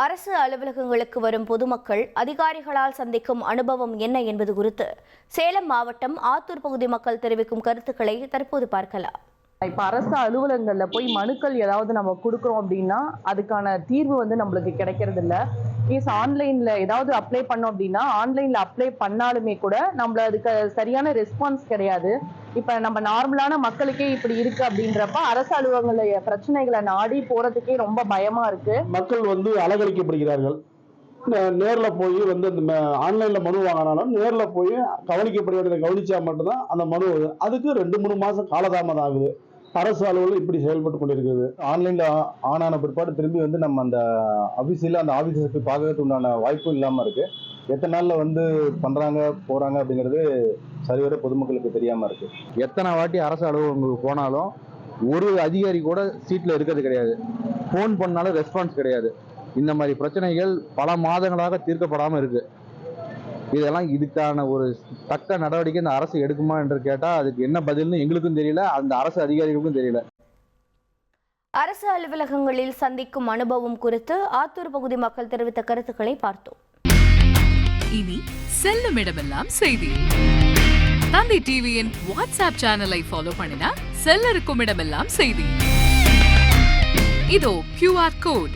அரசு அலுவலகங்களுக்கு வரும் பொதுமக்கள் அதிகாரிகளால் சந்திக்கும் அனுபவம் என்ன என்பது குறித்து சேலம் மாவட்டம் ஆத்தூர் பகுதி மக்கள் தெரிவிக்கும் கருத்துக்களை தற்போது பார்க்கலாம். இப்போ அரசு அலுவலகங்கள்ல போய் மனுக்கள் ஏதாவது நம்ம கொடுக்குறோம் அப்படின்னா அதுக்கான தீர்வு வந்து நம்மளுக்கு கிடைக்கிறது இல்ல. கேஸ் ஆன்லைன்ல ஏதாவது அப்ளை பண்ணோம் அப்படின்னா ஆன்லைன்ல அப்ளை பண்ணாலுமே கூட நம்மள அதுக்கு சரியான ரெஸ்பான்ஸ் கிடையாது. இப்ப நம்ம நார்மலான மக்களுக்கே இப்படி இருக்கு அப்படின்றப்ப அரசு அலுவலகங்கள்ல பிரச்சனைகளை நாடி போறதுக்கே ரொம்ப பயமா இருக்கு. மக்கள் வந்து அலங்கரிக்கப்படுகிறார்கள். நே- நேர்ல போய் வந்து இந்த ஆன்லைன்ல மனு வாங்கினாலும் நேர்ல போய் கவனிக்கப்பட வேண்டியதை கவனிச்சா மட்டும்தான் அந்த மனு வருது. அதுக்கு ரெண்டு மூணு மாசம் காலதாமதம் ஆகுது. அரசு அலுவலகம் இப்படி செயல்பட்டு கொண்டிருக்கிறது. ஆன்லைன்ல ஆனான பிற்பாடு திரும்பி வந்து நம்ம அந்த அபிஷியல அந்த ஆபீஸை போய் பார்க்கறதுக்கு உண்டான வாய்ப்பும் இல்லாம இருக்கு. எத்தனை நாள்ல வந்து பண்றாங்க போறாங்க அப்படிங்கிறது சரிவர பொதுமக்களுக்கு தெரியாம இருக்கு. எத்தனை வாட்டி அரசு அலுவலகங்களுக்கு போனாலும் ஒரு அதிகாரி கூட சீட்டில் இருக்கிறது கிடையாது. ஃபோன் பண்ணாலும் ரெஸ்பான்ஸ் கிடையாது. இந்த மாதிரி பிரச்சனைகள் பல மாதங்களாக தீர்க்கப்படாமல் இருக்கு. இதெல்லாம் இதுக்கான ஒரு தக்க நடவடிக்கை இந்த அரசு எடுக்குமா என்று கேட்டால் அதுக்கு என்ன பதில்னு எங்களுக்கும் தெரியல அந்த அரசு அதிகாரிகளுக்கும் தெரியல. அரசு அலுவலகங்களில் சந்திக்கும் அனுபவம் குறித்து ஆத்தூர் பகுதி மக்கள் தெரிவித்த கருத்துக்களை பார்த்தோம். இனி செல்லும் இடமெல்லாம் செய்தி. தந்தி டிவியின் வாட்ஸ்அப் சேனலை ஃபாலோ பண்ணினா செல்ல இருக்கும் இடமெல்லாம் செய்தி. இதோ கியூஆர் கோட்